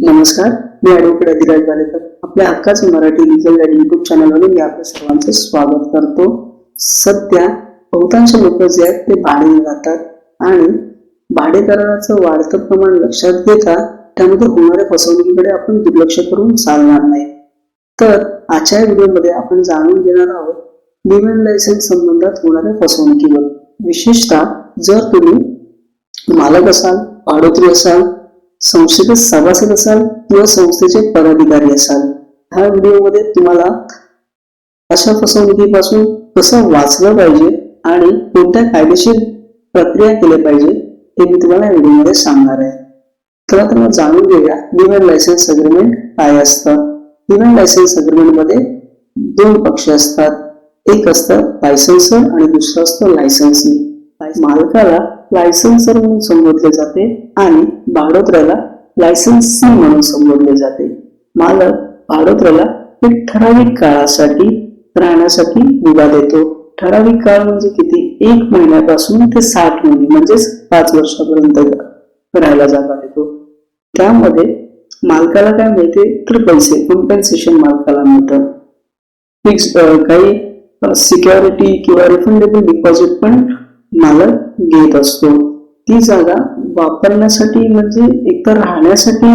नमस्कार मी ॲडव्होकेट अधिराज बालेकर. आपल्या अख्खाच मराठी लिगल गाईड युट्यूब चॅनलवरून मी आपल्या सर्वांचं स्वागत करतो. सध्या बहुतांश लोक जे आहेत ते भाडे राहतात आणि भाडेकराराचं वाढतं प्रमाण लक्षात घेता त्यामध्ये होणाऱ्या फसवणुकीकडे आपण दुर्लक्ष करून चालणार नाही. तर आजच्या व्हिडिओमध्ये आपण जाणून घेणार आहोत लिव्ह लायसन्स संबंधात होणाऱ्या फसवणुकीवर. विशेषतः जर तुम्ही मालक असाल भाडोत्री असाल संस्थेचे सभासद असाल किंवा संस्थेचे पदाधिकारी असाल ह्या व्हिडिओमध्ये तुम्हाला अशा फसवणुकीपासून कसं वाचलं पाहिजे आणि कोणत्या कायदेशीर प्रक्रिया केल्या पाहिजे हे मी तुम्हाला व्हिडिओमध्ये सांगणार आहे. तर आता मग जाणून घेऊया लिव्हन लायसन्स अग्रीमेंट काय असतं. लिव्हन लायसन्स अग्रीमेंटमध्ये दोन पक्ष असतात एक असतं लायसन्सर आणि दुसरं असतं लायसन्सी. मालकाला लायसन्सर म्हणून संबोधले जाते आणि भाडोत्र्याला लायसन्सी म्हणून संबोधले जाते. मालक भाडोत्र्याला एक ठराविक काळासाठी राहण्यासाठी मुभा देतो. ठराविक काळ म्हणजे किती? एक महिन्यापासून ते साठ महिने म्हणजेच पाच वर्षापर्यंत राहायला जागा देतो. त्यामध्ये मालकाला काय मिळते? तर पैसे कॉम्पेन्सेशन मालकाला मिळतं. फिक्स काही सिक्युरिटी किंवा रिफंडेबल डिपॉझिट पण मालक घेत असतो. ती जागा वापरण्यासाठी म्हणजे एकतर राहण्यासाठी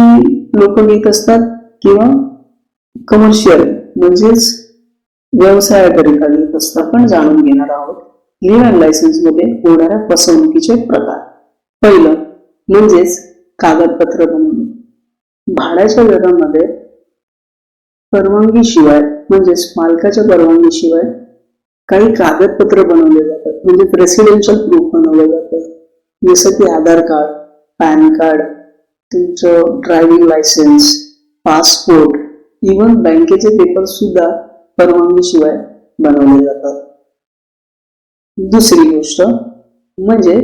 लोक घेत असतात किंवा कमर्शियल म्हणजेच व्यवसायाकरिता घेत असतात पण जाणून घेणार आहोत. लिव्ह लायसन्समध्ये होणाऱ्या फसवणुकीचे प्रकार. पहिलं म्हणजेच कागदपत्र बनवणे. भाड्याच्या घरामध्ये परवानगी शिवाय म्हणजेच मालकाच्या परवानगी शिवाय काही कागदपत्र बनवले जातात. म्हणजे प्रेसिडेन्शियल प्रूफ बनवलं जातं जसं की आधार कार्ड पॅन कार्ड तुमचं ड्रायव्हिंग लायसन्स पासपोर्ट इवन बँकेचे पेपर सुद्धा परवानगीशिवाय बनवले जातात. दुसरी गोष्ट म्हणजे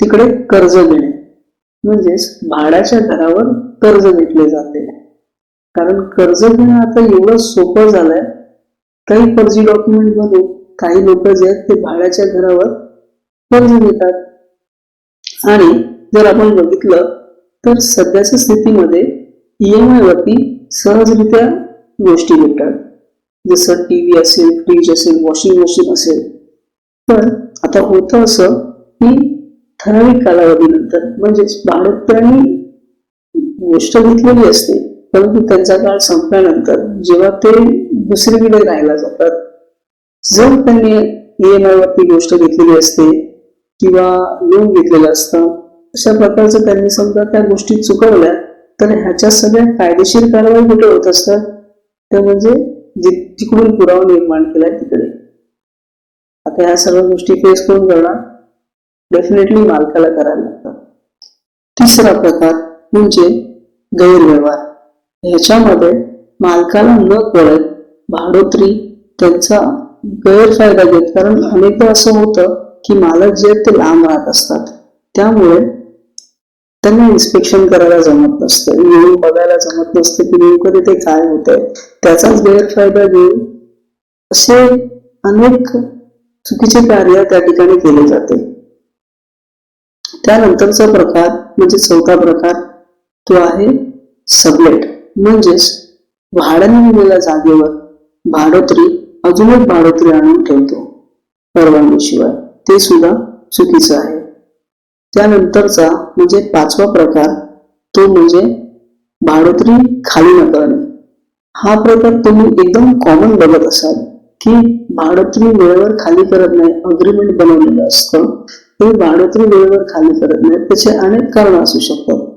तिकडे कर्ज घेणे. म्हणजेच भाड्याच्या घरावर कर्ज घेतले जाते. कारण कर्ज घेणं आता एवढं सोपं झालंय काही फर्जी डॉक्युमेंट बनवून काही लोक जे आहेत ते भाड्याच्या घरावर कर्ज घेतात आणि जर आपण बघितलं तर सध्याच्या स्थितीमध्ये ईएमआय वरती सहजरित्या गोष्टी भेटतात. जसं टी व्ही असेल फ्रीज असेल वॉशिंग मशीन असेल. तर आता होतं असं की ठराविक कालावधीनंतर म्हणजेच बाळोत्तरांनी गोष्ट घेतलेली असते परंतु त्यांचा काळ संपल्यानंतर जेव्हा ते दुसरीकडे राहायला जातात जर त्यांनी ईएमआय वरती गोष्ट घेतलेली असते किंवा लोन घेतलेलं असतं अशा प्रकारचं त्यांनी समजा त्या गोष्टी चुकवल्या तर ह्याच्या सगळ्या कायदेशीर कारवाई कुठे होत असतात? ते म्हणजे तिकडून जिकडून पुरावा निर्माण केला तिकडे. आता ह्या सर्व गोष्टी फेस करून करणार डेफिनेटली मालकाला करायला लागतात. तिसरा प्रकार म्हणजे गैरव्यवहार. ह्याच्यामध्ये मालकाला न कळत भाडोत्री त्यांचा गैरफायदा घेत. कारण अनेकदा असं होतं की मालक जे आहेत ते लांब राहत असतात. त्यामुळे त्यांना इन्स्पेक्शन करायला जमत नसतं. येऊन बघायला जमत नसतं की नेमकं तिथे काय होत आहे त्याचाच गैरफायदा घेऊन असे अनेक चुकीचे कार्य त्या ठिकाणी केले जाते. त्यानंतरचा प्रकार म्हणजे चौथा प्रकार तो आहे सबलेट म्हणजेच भाड्याने दिलेल्या जागेवर भाडोत्री अजून एक भाडोत्री आणून ठेवतो परवानगीशिवाय. ते सुद्धा चुकीचं आहे. त्यानंतरचा म्हणजे पाचवा प्रकार तो म्हणजे भाडोत्री खाली न करणे हा प्रकार तुम्ही एकदम कॉमन बघत असाल की भाडोत्री वेळेवर खाली करत नाही अग्रीमेंट बनवलेलं असतं. ते भाडोत्री वेळेवर खाली करत नाही त्याचे अनेक कारण असू शकतात.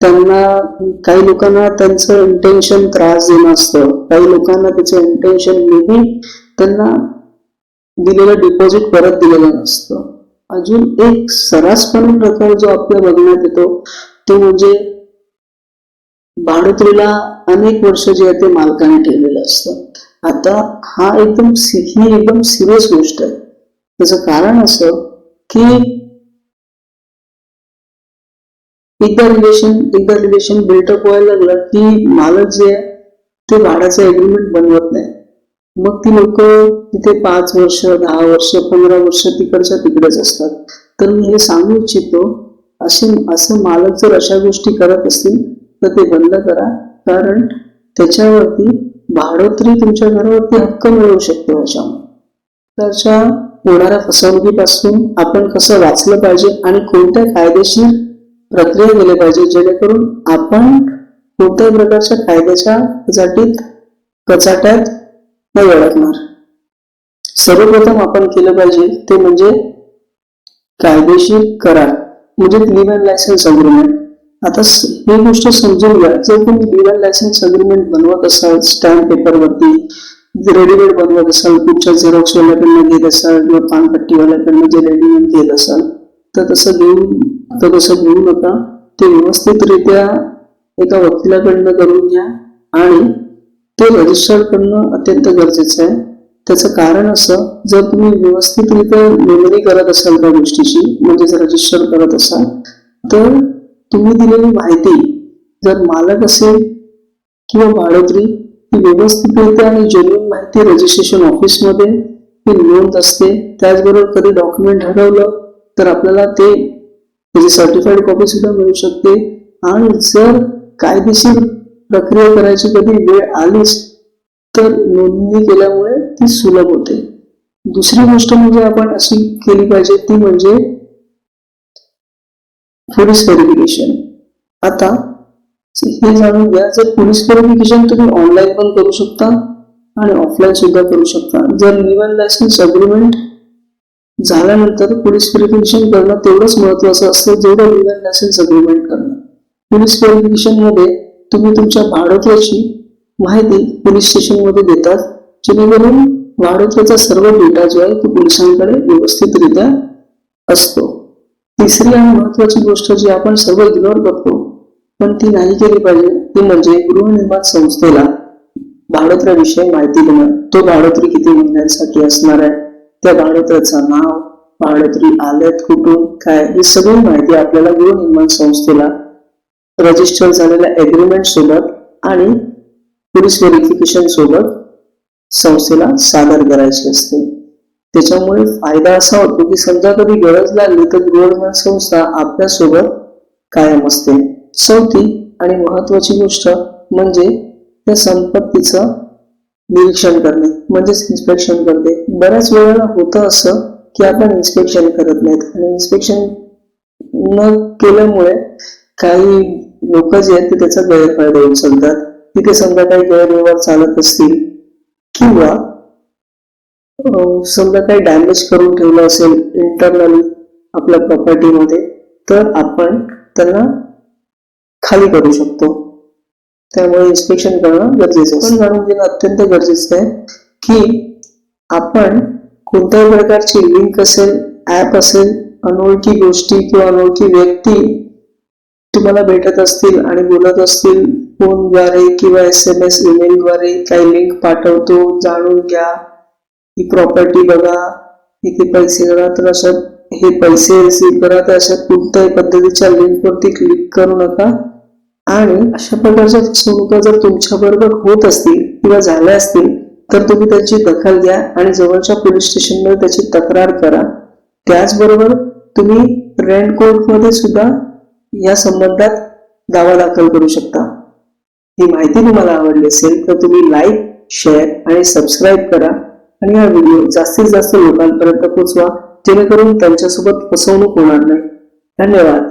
त्यांना काही लोकांना त्यांचं इंटेन्शन त्रास देणं असतं. काही लोकांना त्याचं इंटेन्शन मेबी त्यांना दिलेलं डिपॉझिट परत दिलेलं नसतं. अजून एक सर्रासपणे प्रकार जो आपल्या बघण्यात येतो तो म्हणजे भाडोत्रीला अनेक वर्ष जे आहे ते मालकाने ठेवलेलं असतं. आता हा एकदम ही एकदम सिरियस गोष्ट आहे. त्याचं कारण असं की एकदा रिलेशन एकदा रिलेशन बिल्टअप व्हायला लागलं की मालक जे आहे ते भाड्याचं एग्रीमेंट बनवत नाही. मग ती लोक तिथे पाच वर्ष दहा वर्ष पंधरा वर्ष तिकडच्या तिकडेच असतात. तर मी हे सांगू इच्छितो असे असं मालक जर अशा गोष्टी करत असतील तर ते बंद करा. कारण त्याच्यावरती भाडोत्री तुमच्या घरावरती हक्क मिळवू शकतो त्याच्यामुळे त्याच्या होणाऱ्या फसवणुकीपासून आपण कसं वाचलं पाहिजे आणि कोणत्या कायदेशीर प्रक्रिया केली पाहिजे जेणेकरून आपण कोणत्याही प्रकारच्या कायद्याच्या कचाटीत कचाट्यात नाही अडकणार. सर्वप्रथम आपण केलं पाहिजे ते म्हणजे कायदेशीर करार म्हणजे लिव्ह लायसन्स अग्रीमेंट. आता ही गोष्ट समजून घ्या जर तुम्ही लिव्ह लायसन्स अग्रीमेंट बनवत असाल स्टॅम्प पेपरवरती रेडीमेड बनवत असाल कुठच्या झेरॉक्स वाल्याकडनं घेत असाल किंवा पानपट्टीवाल्याकडनं जे रेडीमेड घेत असाल तर तसं घेऊन तर तसं घेऊ नका. ते व्यवस्थितरित्या एका वकिलाकडनं करून घ्या आणि ते रजिस्टर करणं अत्यंत गरजेचं आहे. त्याचं कारण असं जर तुम्ही व्यवस्थितरित्या नोंदणी करत असाल त्या गोष्टीची म्हणजेच रजिस्टर करत असाल तर तुम्ही दिलेली माहिती जर मालक असेल किंवा भाडोत्री ही व्यवस्थितरित्या आणि जेन्युन माहिती रजिस्ट्रेशन ऑफिसमध्ये ही नोंद असते. त्याचबरोबर कधी डॉक्युमेंट हरवलं तर आपल्याला ते त्याची सर्टिफाईड कॉपी सुद्धा मिळू शकते. आणि जर कायदेशीर प्रक्रिया करायची कधी वेळ आलीच तर नोंदणी केल्यामुळे ती सुलभ होते. दुसरी गोष्ट म्हणजे आपण अशी केली पाहिजे ती म्हणजे पोलीस व्हेरिफिकेशन आता हे जाणून घ्या जर पोलीस व्हेरिफिकेशन तुम्ही ऑनलाईन पण करू शकता आणि ऑफलाईन सुद्धा करू शकता. जर लिव्हन लायसन्स अग्रीमेंट झाल्यानंतर पोलीस व्हेरिफिकेशन करणं तेवढंच महत्वाचं असतं जेवढं लिगल लायसन्स अग्रीमेंट करणं. पोलीस व्हेरिफिकेशनमध्ये तुम्ही तुमच्या भाडोत्याची माहिती पोलीस स्टेशनमध्ये देतात जेणेकरून भाडोत्याचा सर्व डेटा जो आहे तो पोलिसांकडे व्यवस्थितरित्या असतो. तिसरी आणि महत्वाची गोष्ट जी आपण सर्व इग्नोर करतो पण ती नाही केली पाहिजे ती म्हणजे गृहनिर्माण संस्थेला भाडोत्र्याविषयी माहिती देणं. तो भाडोत्री किती महिन्यांसाठी असणार आहे? त्या भाडोत्र्याचं नाव भाडोत्री आल्यात कुठून काय ही सगळी माहिती आपल्याला गृहनिर्माण संस्थेला रजिस्टर झालेल्या एग्रीमेंट सोबत आणि पोलीस व्हेरिफिकेशन सोबत संस्थेला सादर करायची असते. त्याच्यामुळे फायदा असा होतो की समजा कधी गरज लागली तर गृहनिर्माण संस्था आपल्यासोबत कायम असते. चौथी आणि महत्वाची गोष्ट म्हणजे त्या संपत्तीचं निरीक्षण करणे म्हणजेच इन्स्पेक्शन करणे. बऱ्याच वेळेला होतं असं की आपण इन्स्पेक्शन करत नाहीत. आणि इन्स्पेक्शन न केल्यामुळे काही लोक जे आहेत ते त्याचा गैरफायदा उचलतात. तिथे समजा काही गैरव्यवहार चालत असतील किंवा समजा काही डॅमेज करून ठेवलं असेल इंटरनली आपल्या प्रॉपर्टीमध्ये तर आपण त्यांना खाली करू शकतो. त्यामुळे इन्स्पेक्शन करणं गरजेचं आहे. पण जाणून घेणं अत्यंत गरजेचं आहे की आपण कोणत्याही प्रकारची लिंक असेल ॲप असेल अनोळखी गोष्टी किंवा अनोळखी व्यक्ती तुम्हाला भेटत असतील आणि बोलत असतील फोनद्वारे किंवा एस एम एस ईमेलद्वारे काही लिंक पाठवतो जाणून घ्या. ही प्रॉपर्टी बघा इथे पैसे करा तर अशा हे पैसे रिसीव्ह करा तर अशा कोणत्याही पद्धतीच्या लिंकवरती क्लिक करू नका. आणि अशा प्रकारच्या फसवणुका जर तुमच्याबरोबर होत असतील किंवा झाल्या असतील तर तुम्ही त्याची दखल घ्या आणि जवळच्या पोलीस स्टेशनवर त्याची तक्रार करा. त्याचबरोबर तुम्ही रेंट कोर्टमध्ये सुद्धा या संबंधात दावा दाखल करू शकता. ही माहिती तुम्हाला आवडली असेल तर तुम्ही लाईक शेअर आणि सबस्क्राईब करा आणि हा व्हिडिओ जास्तीत जास्त लोकांपर्यंत पोहोचवा जेणेकरून त्यांच्यासोबत फसवणूक होणार नाही. धन्यवाद.